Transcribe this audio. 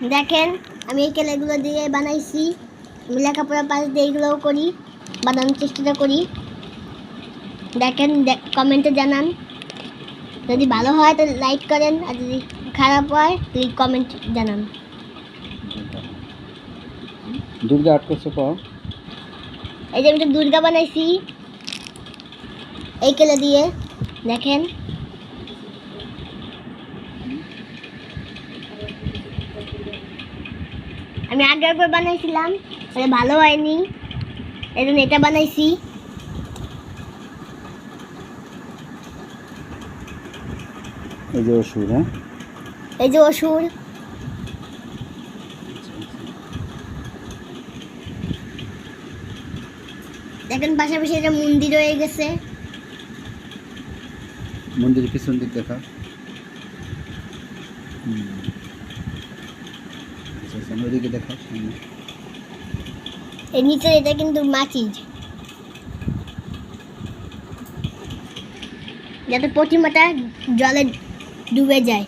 দেখেন আমি এই কেলেগুলো দিয়ে বানাইছি। আমি লেখাপড়া পাশ দিয়ে এগুলোও করি বানানোর চেষ্টা করি। দেখেন কমেন্টে জানান। যদি ভালো হয় তো লাইক করেন আর যদি খারাপ হয় তাহলে কমেন্ট জানান। দুর্গা আর্ট করছ পাও এই যে আমি একটা দুর্গা বানাইছি এই কেলে দিয়ে। দেখেন আমি আগে একবার বানাইছিলাম সেটা ভালো হয়নি। এই জন্য এটা বানাইছি। এই যে ওষুধ হ্যাঁ? এই যে অসুর। দেখেন পাশাপাশি এটা মন্দির হয়ে গেছে। মন্দিরের পিছন দিক দেখা। হুম। সামনে। এর নিচে এটা কিন্তু মাটির। যাতে প্রতিমাটা জলে ডুবে যায়।